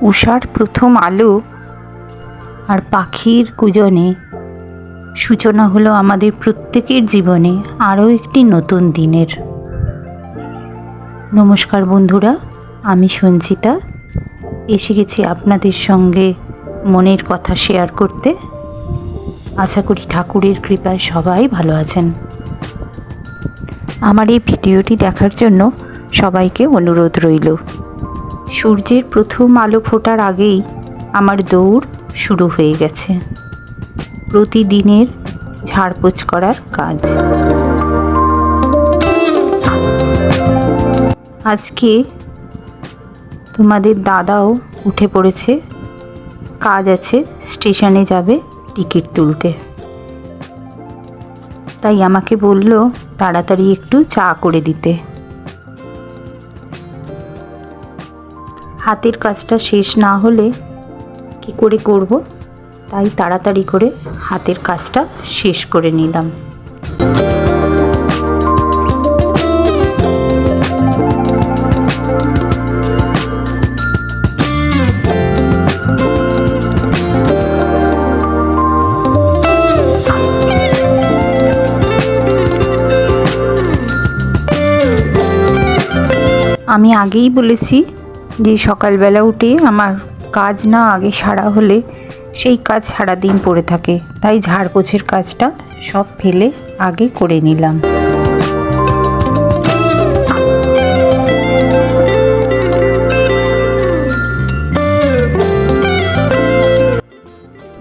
উষার প্রথম আলো আর পাখির কুজনে সূচনা হলো আমাদের প্রত্যেকের জীবনে আরও একটি নতুন দিনের। নমস্কার বন্ধুরা, আমি সঞ্চিতা। এসে গেছি আপনাদের সঙ্গে মনের কথা শেয়ার করতে। আশা করি ঠাকুরের কৃপায় সবাই ভালো আছেন। আমার এই ভিডিওটি দেখার জন্য সবাইকে অনুরোধ রইল। সূর্যের প্রথম আলো ফোটার আগেই আমার দৌড় শুরু হয়ে গেছে। প্রতিদিনের ঝাড়পোছ করার কাজ। আজকে তোমাদের দাদাও উঠে পড়েছে। কাজ আছে, স্টেশনে যাবে টিকিট তুলতে। তাই আমাকে বলল তাড়াতাড়ি একটু চা করে দিতে। হাতের কাজটা শেষ না হলে কি করে করব? তাই তাড়াতাড়ি করে হাতের কাজটা শেষ করে নিলাম। আমি আগেই বলেছি যে সকালবেলা উঠে আমার কাজ না আগে সারা হলে সেই কাজ সারাদিন পড়ে থাকে। তাই ঝাড়পোছের কাজটা সব ফেলে আগে করে নিলাম।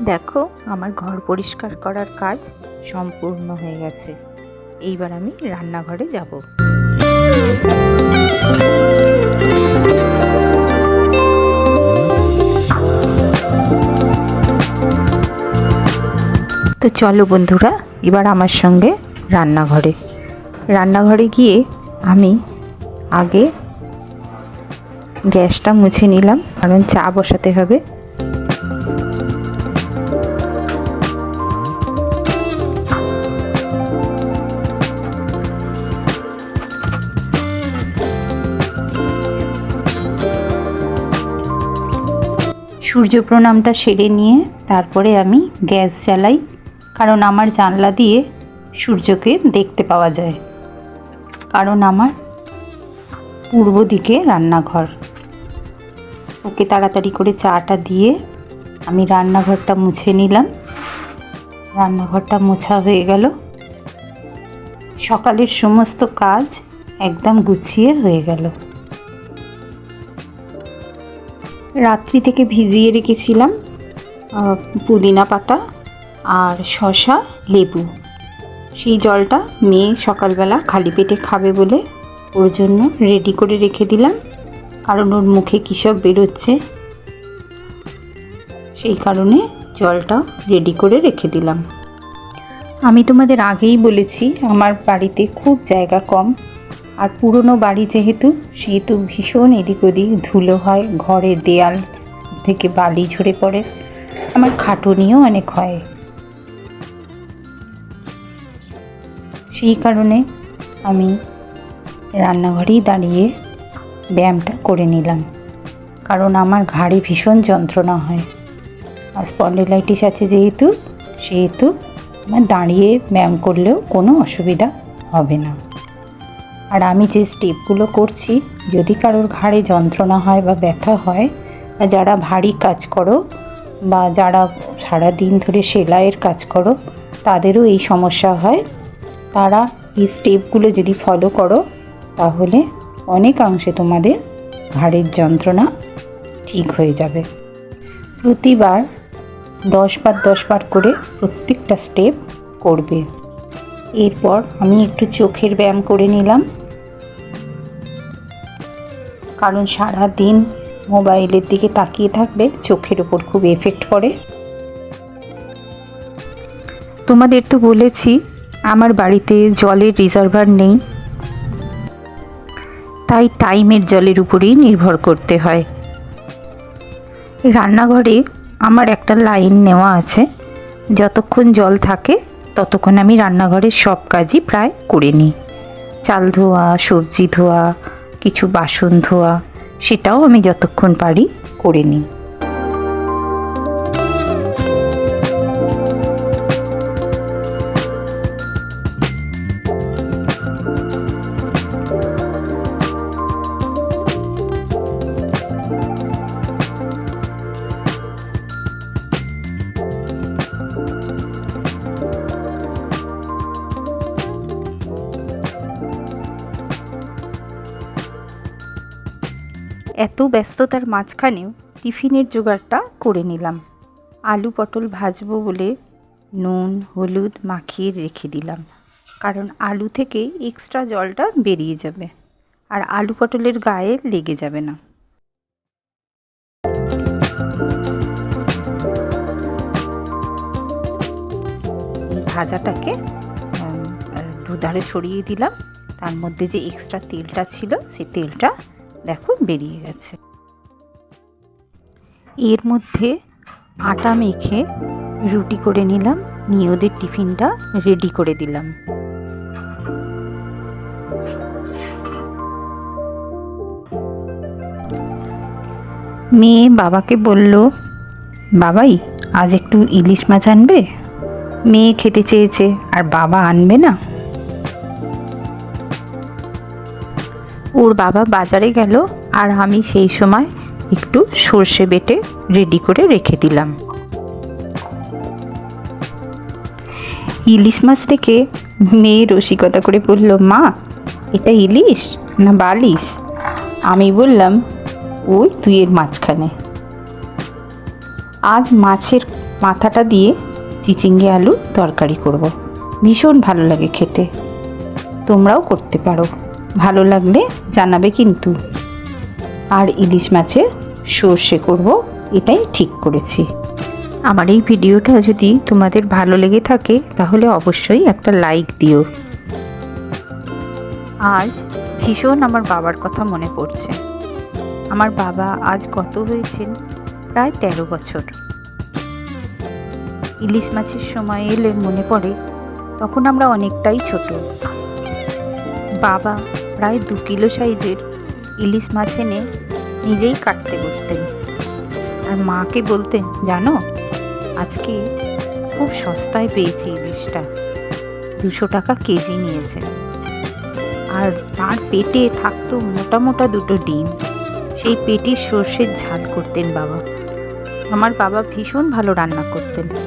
দেখো, আমার ঘর পরিষ্কার করার কাজ সম্পূর্ণ হয়ে গেছে। এইবার আমি রান্নাঘরে যাব। তো চলো বন্ধুরা, এবার আমার সঙ্গে রান্নাঘরে। রান্নাঘরে গিয়ে আমি আগে গ্যাসটা মুছে নিলাম, কারণ চা বসাতে হবে। সূর্য প্রণামটা সেরে নিয়ে তারপরে আমি গ্যাস জ্বালাই। কারণ আমার জানলা দিয়ে সূর্যকে দেখতে পাওয়া যায়। কারণ আমার পূর্ব দিকে রান্নাঘর। ওকে তাড়াতাড়ি করে চাটা দিয়ে আমি রান্নাঘরটা মুছে নিলাম। রান্নাঘরটা মোছা হয়ে গেল। সকালের সমস্ত কাজ একদম গুছিয়ে হয়ে গেল। রাত্রি থেকে ভিজিয়ে রেখেছিলাম পুদিনা পাতা আর শশা লেবু। সেই জলটা মেয়ে সকালবেলা খালি পেটে খাবে বলে ওর জন্য রেডি করে রেখে দিলাম। কারণ ওর মুখে কী সব বেরোচ্ছে? সেই কারণে জলটা রেডি করে রেখে দিলাম। আমি তোমাদের আগেই বলেছি, আমার বাড়িতে খুব জায়গা কম। আর পুরনো বাড়ি যেহেতু, সেহেতু ভীষণ এদিক ওদিক ধুলো হয় ঘরের দেয়াল থেকে বালি ঝরে পড়ে। আমার খাটুনিও অনেক হয়। সেই কারণে আমি রান্নাঘরেই দাঁড়িয়ে ব্যায়ামটা করে নিলাম। কারণ আমার ঘাড়ে ভীষণ যন্ত্রণা হয়। আর স্পন্ডিলাইটিস আছে যেহেতু, সেহেতু আমার দাঁড়িয়ে ব্যায়াম করলেও কোনো অসুবিধা হবে না। আর আমি যে স্টেপগুলো করছি, যদি কারোর ঘাড়ে যন্ত্রণা হয় বা ব্যথা হয়, বা যারা ভারী কাজ করো, বা যারা সারা দিন ধরে সেলাইয়ের কাজ করো, তাদেরও এই সমস্যা হয়। তারা এই স্টেপগুলো যদি ফলো করো, তাহলে অনেকাংশে তোমাদের ঘাড়ের যন্ত্রণা ঠিক হয়ে যাবে। প্রতিবার দশ বার দশ বার করে প্রত্যেকটা স্টেপ করবে। এরপর আমি একটু চোখের ব্যায়াম করে নিলাম। কারণ সারা দিন মোবাইলের দিকে তাকিয়ে থাকলে চোখের ওপর খুব এফেক্ট পড়ে। তোমাদের তো বলেছি আমার বাড়িতে জলের রিজার্ভার নেই। তাই টাইমের জলের উপরেই নির্ভর করতে হয়। রান্নাঘরে আমার একটা লাইন নেওয়া আছে, যতক্ষণ জল থাকে, ততক্ষণ আমি রান্নাঘরের সব কাজই প্রায় করে নিই। চাল ধোয়া, সবজি ধোয়া, কিছু বাসন ধোয়া, সেটাও আমি যতক্ষণ পারি করে নিই। এত ব্যস্ততার মাঝখানেও টিফিনের জোগাড়টা করে নিলাম। আলু পটল ভাজবো বলে নুন, হলুদ মাখিয়ে রেখে দিলাম। কারণ আলু থেকে এক্সট্রা জলটা বেরিয়ে যাবে আর আলু পটলের গায়ে লেগে যাবে না। ভাজাটাকে দুধারে সরিয়ে দিলাম। তার মধ্যে যে এক্সট্রা তেলটা ছিল সেই তেলটা দেখো বেরিয়ে গেছে। এর মধ্যে আটা মেখে রুটি করে নিলাম, নিয়ে ওদের টিফিনটা রেডি করে দিলাম। মেয়ে বাবাকে বলল, বাবাই, আজ একটু ইলিশ মাছ আনবে? মেয়ে খেতে চেয়েছে, আর বাবা আনবে না? ওর বাবা বাজারে গেল আর আমি সেই সময় একটু সর্ষে বেটে রেডি করে রেখে দিলাম। ইলিশ মাছ থেকে মেয়ে রসিকতা করে বলল, মা, এটা ইলিশ না বালিশ? আমি বললাম, ওই তুই এর মাঝখানে। আজ মাছের মাথাটা দিয়ে চিচিঙ্গে আলু তরকারি করব। ভীষণ ভালো লাগে খেতে। তোমরাও করতে পারো। ভালো লাগলে জানাবে কিন্তু। আর ইলিশ মাছের সর্ষে করব, এটাই ঠিক করেছি। আমার এই ভিডিওটা যদি তোমাদের ভালো লেগে থাকে, তাহলে অবশ্যই একটা লাইক দিও। আজ ভীষণ আমার বাবার কথা মনে পড়ছে। আমার বাবা আজ কত হয়েছেন প্রায় তেরো বছর। ইলিশ মাছের সময় এলে মনে পড়ে, তখন আমরা অনেকটাই ছোট। বাবা প্রায় দু কিলো সাইজের ইলিশ মাছ এনে নিজেই কাটতে বসতেন। আর মাকে বলতেন, জানো, আজকে খুব সস্তায় পেয়েছি ইলিশটা। দুশো টাকা কেজি নিয়েছে। আর তার পেটে থাকতো মোটা মোটা দুটো ডিম। সেই পেটির সর্ষের ঝাল করতেন বাবা। আমার বাবা ভীষণ ভালো রান্না করতেন।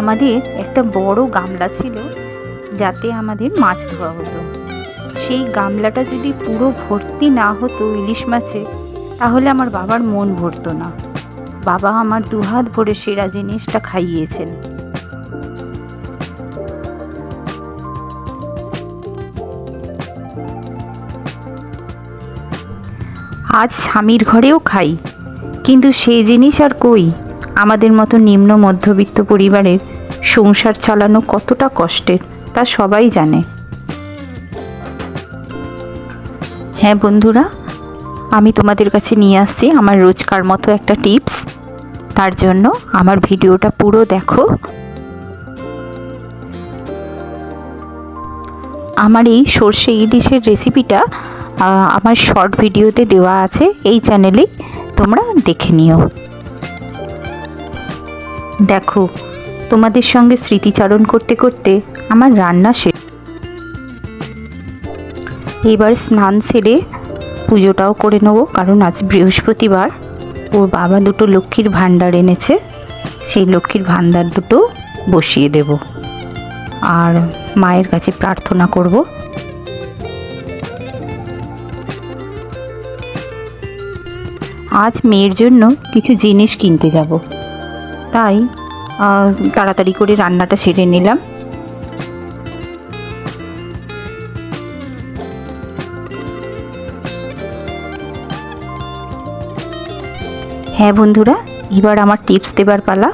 আমাদের একটা বড় গামলা ছিল যাতে আমাদের মাছ ধোয়া হতো। সেই গামলাটা যদি পুরো ভর্তি না হতো ইলিশ মাছে, তাহলে আমার বাবার মন ভরতো না। বাবা আমার দুহাত ভরে সেরা জিনিসটা খাইয়েছেন। আজ স্বামীর ঘরেও খাই, কিন্তু সেই জিনিস আর কই? আমাদের মতো নিম্ন মধ্যবিত্ত পরিবারের সংসার চালানো কতটা কষ্টের, তা সবাই জানে। হ্যাঁ বন্ধুরা, আমি তোমাদের কাছে নিয়ে আসছি আমার রোজকার মতো একটা টিপস। তার জন্য আমার ভিডিওটা পুরো দেখো। আমার এই সর্ষে ইলিশের রেসিপিটা আমার শর্ট ভিডিওতে দেওয়া আছে, এই চ্যানেলেই তোমরা দেখে নিও। দেখো, তোমাদের সঙ্গে স্মৃতিচারণ করতে করতে আমার রান্না শেষ। এবার স্নান সেরে পুজোটাও করে নেব, কারণ আজ বৃহস্পতিবার। ওর বাবা দুটো লক্ষ্মীর ভাণ্ডার এনেছে, সেই লক্ষ্মীর ভাণ্ডার দুটো বসিয়ে দেব। আর মায়ের কাছে প্রার্থনা করব। আজ মেয়ের জন্য কিছু জিনিস কিনতে যাব। তাই তাড়াতাড়ি করে রান্নাটা সেরে নিলাম। হ্যাঁ বন্ধুরা, এবার আমার টিপস দেবার পালা।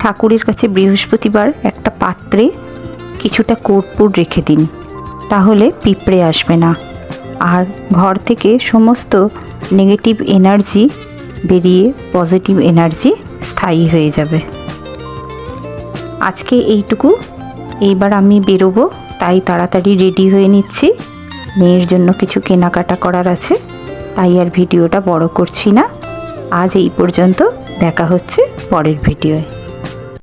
ঠাকুরের কাছে বৃহস্পতিবার একটা পাত্রে কিছুটা কর্পূর রেখে দিন, তাহলে পিঁপড়ে আসবে না। আর ঘর থেকে সমস্ত নেগেটিভ এনার্জি বেরিয়ে পজিটিভ এনার্জি স্থায়ী হয়ে যাবে। আজকে এইটুকু। এইবার আমি বেরোবো, তাই তাড়াতাড়ি রেডি হয়ে নিচ্ছি। মেয়ের জন্য কিছু কেনাকাটা করার আছে, তাই আর ভিডিওটা বড় করছি না। আজ এই পর্যন্ত দেখা হচ্ছে পরের ভিডিওয়।